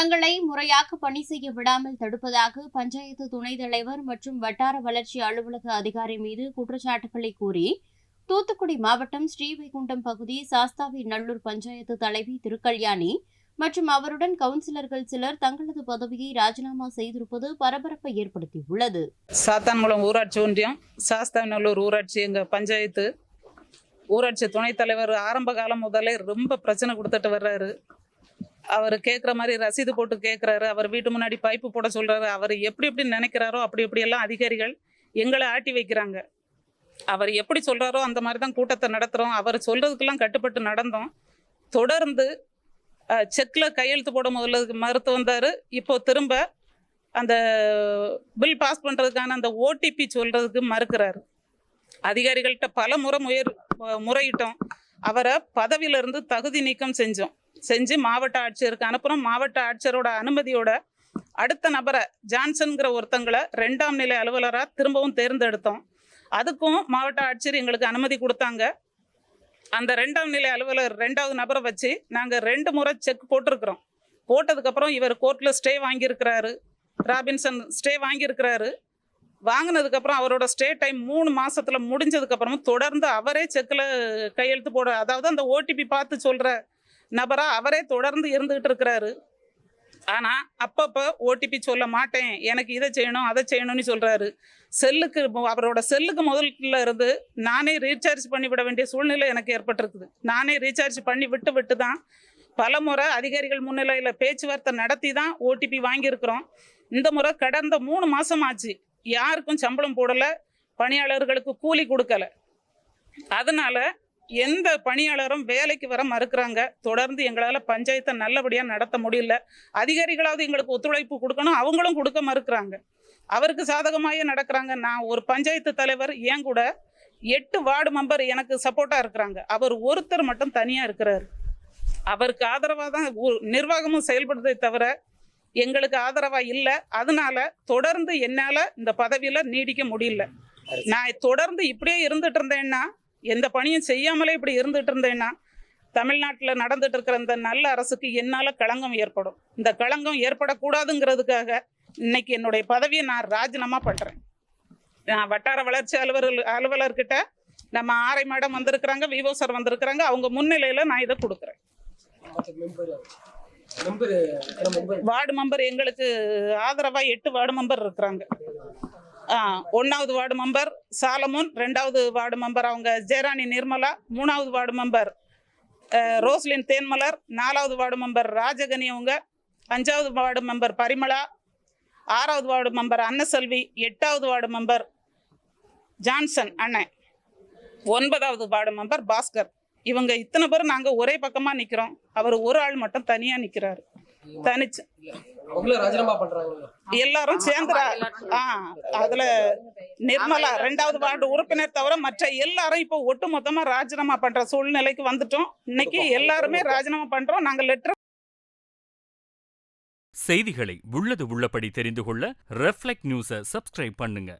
தங்களை முறையாக பணி செய்ய விடாமல் தடுப்பதாக பஞ்சாயத்து துணைத் தலைவர் மற்றும் வட்டார வளர்ச்சி அலுவலக அதிகாரி மீது குற்றச்சாட்டுகளை கூறி தூத்துக்குடி மாவட்டம் ஸ்ரீவைகுண்டம் பகுதி சாஸ்தாவி நல்லூர் பஞ்சாயத்து தலைவி திருக்கல்யாணி மற்றும் அவருடன் கவுன்சிலர்கள் சிலர் தங்களது பதவியை ராஜினாமா செய்திருப்பது பரபரப்பை ஏற்படுத்தியுள்ளது. சாத்தான்குளம் ஊராட்சி ஒன்றியம் சாஸ்தாநல்லூர் ஊராட்சி எங்கள் பஞ்சாயத்து ஊராட்சி துணைத் தலைவர் ஆரம்ப காலம் முதலே ரொம்ப பிரச்சனை கொடுத்துட்டு வர்றாரு. அவர் கேட்குற மாதிரி ரசீது போட்டு கேட்குறாரு அவர் வீட்டு முன்னாடி பைப்பு போட சொல்கிறாரு அவர் எப்படி எப்படி நினைக்கிறாரோ அப்படி எப்படியெல்லாம் அதிகாரிகள் எங்களை ஆட்டி வைக்கிறாங்க. அவர் எப்படி சொல்கிறாரோ அந்த மாதிரி தான் கூட்டத்தை நடத்துகிறோம் அவர் சொல்கிறதுக்கெல்லாம் கட்டுப்பட்டு நடந்தோம். தொடர்ந்து செக்கில் கையெழுத்து போட முதல்ல மறுத்து வந்தார். இப்போ திரும்ப அந்த பில் பாஸ் பண்ணுறதுக்கான அந்த ஓடிபி சொல்கிறதுக்கு மறுக்கிறாரு. அதிகாரிகள்கிட்ட பல முறை முயற் முறையிட்டோம். அவரை பதவியிலிருந்து தகுதி நீக்கம் செஞ்சோம். செஞ்சு மாவட்ட ஆட்சியருக்கு அனுப்புகிறோம் மாவட்ட ஆட்சியரோட அனுமதியோட அடுத்த நபரை ஜான்சன்கிற ஒருத்தங்களை ரெண்டாம் நிலை அலுவலராக திரும்பவும் தேர்ந்தெடுத்தோம். அதுக்கும் மாவட்ட ஆட்சியர் எங்களுக்கு அனுமதி கொடுத்தாங்க. அந்த ரெண்டாம் நிலை அலுவலர் ரெண்டாவது நபரை வச்சு நாங்கள் ரெண்டு முறை செக் போட்டிருக்கிறோம். போட்டதுக்கப்புறம் இவர் கோர்ட்டில் ஸ்டே வாங்கியிருக்கிறாரு. ராபின்சன் ஸ்டே வாங்கியிருக்கிறாரு. வாங்கினதுக்கப்புறம் அவரோட ஸ்டே டைம் மூணு மாதத்தில் முடிஞ்சதுக்கப்புறமும் தொடர்ந்து அவரே செக்கில் கையெழுத்து போடுற அதாவது அந்த ஓடிபி பார்த்து சொல்கிற நபராக அவரே தொடர்ந்து இருந்துகிட்டு இருக்கிறாரு. ஆனால் அப்பப்போ ஓடிபி சொல்ல மாட்டேன். எனக்கு இதை செய்யணும் அதை செய்யணும்னு சொல்கிறாரு செல்லுக்கு அவரோட செல்லுக்கு முதல்ல இருந்து நானே ரீசார்ஜ் பண்ணி விட வேண்டிய சூழ்நிலை எனக்கு ஏற்பட்டிருக்குது. நானே ரீசார்ஜ் பண்ணி விட்டு விட்டு தான் பல முறை அதிகாரிகள் முன்னிலையில் பேச்சுவார்த்தை நடத்தி தான் ஓடிபி வாங்கியிருக்கிறோம். இந்த முறை கடந்த மூணு மாதம் ஆச்சு. யாருக்கும் சம்பளம் போடலை. பணியாளர்களுக்கு கூலி கொடுக்கல. அதனால் எந்த பணியாளரும் வேலைக்கு வர மறுக்கிறாங்க. தொடர்ந்து எங்களால் பஞ்சாயத்தை நல்லபடியாக நடத்த முடியல. அதிகாரிகளாவது எங்களுக்கு ஒத்துழைப்பு கொடுக்கணும். அவங்களும் கொடுக்க மறுக்கிறாங்க. அவருக்கு சாதகமாகவே நடக்கிறாங்க. நான் ஒரு பஞ்சாயத்து தலைவர் ஏன் கூட எட்டு வார்டு மெம்பர் எனக்கு சப்போர்ட்டாக இருக்கிறாங்க. அவர் ஒருத்தர் மட்டும் தனியாக இருக்கிறார். அவருக்கு ஆதரவாக தான் நிர்வாகமும் செயல்படுதே தவிர எங்களுக்கு ஆதரவாக இல்லை. அதனால தொடர்ந்து என்னால் இந்த பதவியில் நீடிக்க முடியல. நான் தொடர்ந்து இப்படியே இருந்துட்டு இருந்தேன்னா எந்த பணியும் செய்யாமலே இப்படி இருந்துட்டு இருந்தேன்னா தமிழ்நாட்டில் நடந்துட்டு இருக்கிற இந்த நல்ல அரசுக்கு என்னால் களங்கம் ஏற்படும். இந்த களங்கம் ஏற்படக்கூடாதுங்கிறதுக்காக இன்னைக்கு என்னுடைய பதவியை நான் ராஜினாமா பண்ணுறேன் நான் வட்டார வளர்ச்சி அலுவலர் அலுவலர்கிட்ட நம்ம ஆரை மேடம் வந்திருக்கிறாங்க விவோ சார் வந்திருக்கிறாங்க அவங்க முன்னிலையில் நான் இதை கொடுக்குறேன். வார்டு மெம்பர் எங்களுக்கு ஆதரவாக எட்டு வார்டு மெம்பர் இருக்கிறாங்க. ஒன்றாவது வார்டு மெம்பர் சாலமோன் ரெண்டாவது வார்டு மெம்பர் அவங்க ஜெயராணி நிர்மலா மூணாவது வார்டு மெம்பர் ரோஸ்லின் தேன்மலர் நாலாவது வார்டு மெம்பர் ராஜகனி அவங்க அஞ்சாவது வார்டு மெம்பர் பரிமளா ஆறாவது வார்டு மெம்பர் அன்னசெல்வி எட்டாவது வார்டு மெம்பர் ஜான்சன் அண்ணன் ஒன்பதாவது வார்டு மெம்பர் பாஸ்கர். இவங்க இத்தனை பேர் நாங்கள் ஒரே பக்கமாக நிற்கிறோம் அவர் ஒரு ஆள் மட்டும் தனியாக நிற்கிறாரு தனிச்சு எல்லாரும் சேர்ந்து ரா- ஆ அதுல நிர்மலா ரெண்டாவது வார்டு உறுப்பினர் தவிர மற்ற எல்லாரும் இப்போ ஒட்டு மொத்தமா ராஜினாமா பண்ற சூழ்நிலைக்கு வந்துட்டோம். இன்னைக்கு எல்லாருமே ராஜினாமா பண்றோம். நாங்க லெட்டர் செய்திகளை உள்ளது உள்ளபடி தெரிந்து கொள்ள ரெஃப்ளெக்ட் நியூஸை சப்ஸ்கிரைப் பண்ணுங்க.